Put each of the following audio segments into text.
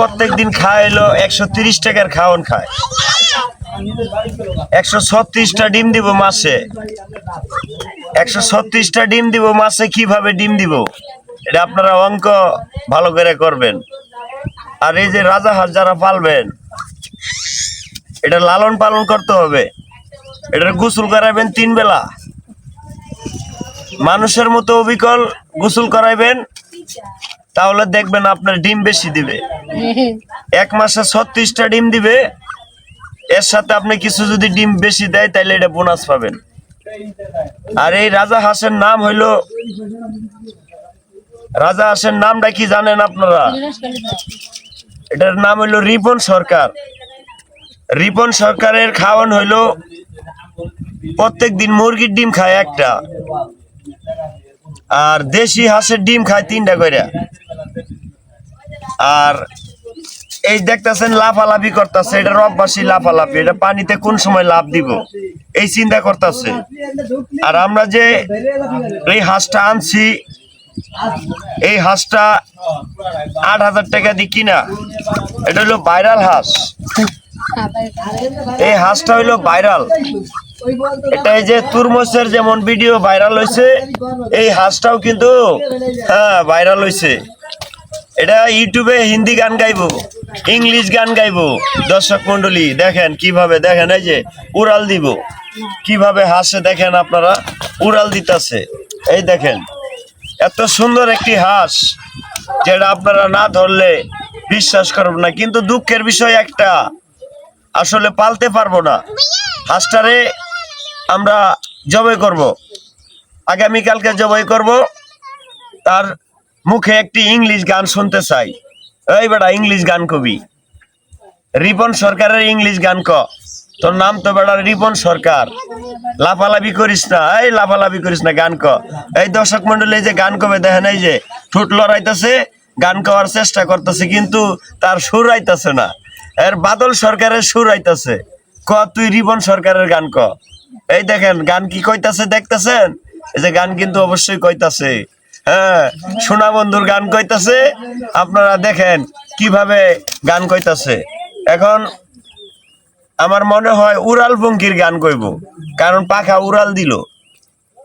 প্রত্যেক দিন খায় এলো একশো তিরিশ টাকার খাওয়ান খায়। একশো ছত্রিশটা ডিম দিব মাসে একশো ছত্রিশটা ডিম দিব মাসে কীভাবে ডিম দিব? এটা আপনারা অঙ্ক ভালো করে করবেন। আর এই যে রাজাহাঁস যারা পালবেন, এটা লালন পালন করতে হবে। এটা গোসল করাবেন তিন বেলা। মানুষের মতো অবিকল গোসল করাইবেন। তাহলে দেখবেন আপনার ডিম বেশি দিবে। এক মাসে ছত্রিশটা ডিম দিবে। এর সাথে আপনি কিছু যদি ডিম বেশি দেয় তাহলে এটা বোনাস পাবেন। আর এই রাজা হাঁসের নাম হইল, রাজা হাঁসের নামটা কি জানেন আপনারা? এটার নাম হইল রিপন সরকার। রিপন সরকারের খাওয়ান হইল প্রত্যেক দিন মুরগির ডিম খায় একটা। আর দেশি হাঁসের ডিম খায় তিনটা করে আর এই দেখতেছেন লাফালাফি করতেছে, এটা রববাসী লাফালাফি, এটা পানিতে কোন সময় লাভ দিব? এই চিন্তা করতেছে। আর আমরা যে এই হাঁসটা আনছি, এই হাঁসটা আট হাজার টাকা দিয়ে কিনা, এটা হলো ভাইরাল হাঁস। এই হাঁসটা হইল ভাইরাল। এটা এই যে তুরমসের যেমন ভিডিও ভাইরাল হয়েছে, এই হাঁসটাও কিন্তু হ্যাঁ ভাইরাল হয়েছে। এটা ইউটিউবে হিন্দি গান গাইবো ইংলিশ গান গাইবো। দর্শক মন্ডলী দেখেন কীভাবে, দেখেন এই যে, উড়াল দিব। কীভাবে হাসে দেখেন আপনারা, উড়াল দিতেছে। এই দেখেন, এত সুন্দর একটি হাঁস, যেটা আপনারা না ধরলে বিশ্বাস করবেন না। কিন্তু দুঃখের বিষয় একটা, আসলে পালতে পারব না। হাঁসটারে আমরা জবাই করব। আগামীকালকে জবাই করব, তার মুখে একটি ইংলিশ গান শুনতে চাই। এই বেটা ইংলিশ গান কবি। রিপন সরকারের ইংলিশ গান ক। তোর নাম তো বেটা রিপন সরকার। লাফালাফি করিস না, এই লাফালাফি করিস না, গান ক। এই দর্শক মন্ডলী যে গান কবে দেখেন, এই যে ঠোঁট লড়াইতেছে, গান করার চেষ্টা করতেছে, কিন্তু তার সুর আইতাছে না। এর বাদল সরকারের সুর আইতাছে। ক, তুই রিপন সরকারের গান ক। এই দেখেন, গান কি কইতাছে, দেখতেছেন? এই যে গান কিন্তু অবশ্যই কইতাছে। হ্যাঁ সোনা বন্ধুর গান কইতাছে। আপনারা দেখেন কীভাবে গান কইতাছে। এখন আমার মনে হয় উড়াল পঙ্কির গান কইব, কারণ পাখা উড়াল দিল।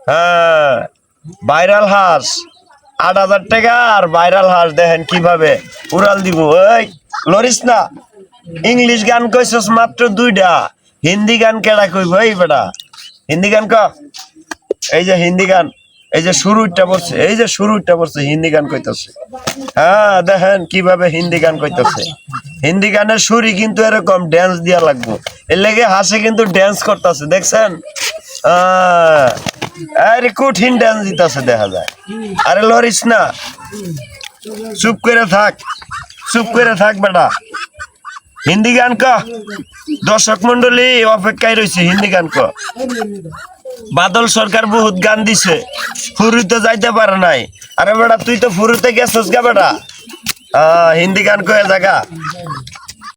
হ্যাঁ ভাইরাল হাঁস, আট হাজার টাকা আর ভাইরাল হাঁস, দেখেন কীভাবে উড়াল দিব। ওই লরিস না, ইংলিশ গান কইছস মাত্র দুইটা, হিন্দি গান কেডা কইব? এই বেটা, হিন্দি গান ক? এই যে হিন্দি গান। এই যে শুরুটা বলছে, এই যে শুরুটা পড়ছে হিন্দি গান কইতাছে। হ্যাঁ দেখেন কীভাবে হিন্দি গান কইতাছে। হিন্দি গানের সুরই কিন্তু এরকম ড্যান্স দিয়া লাগবো। এর লেগে হাসে কিন্তু ড্যান্স করতেছে, দেখছেন? আরে কঠিন ড্যান্স দিতেছে, দেখা যায়। আরে লরিস না। চুপ করে থাক, চুপ করে থাক বেটা। হিন্দি গান ক। দর্শক মন্ডলী অপেক্ষায় রয়েছে, হিন্দি গান ক। বাদল সরকার বহুত গান দিছে। ফুরিতে যাইতে পারে নাই। আরে বেটা, তুই তো ফুরিতে গেছিস গা বেটা। হিন্দি গান কয়ে জায়গা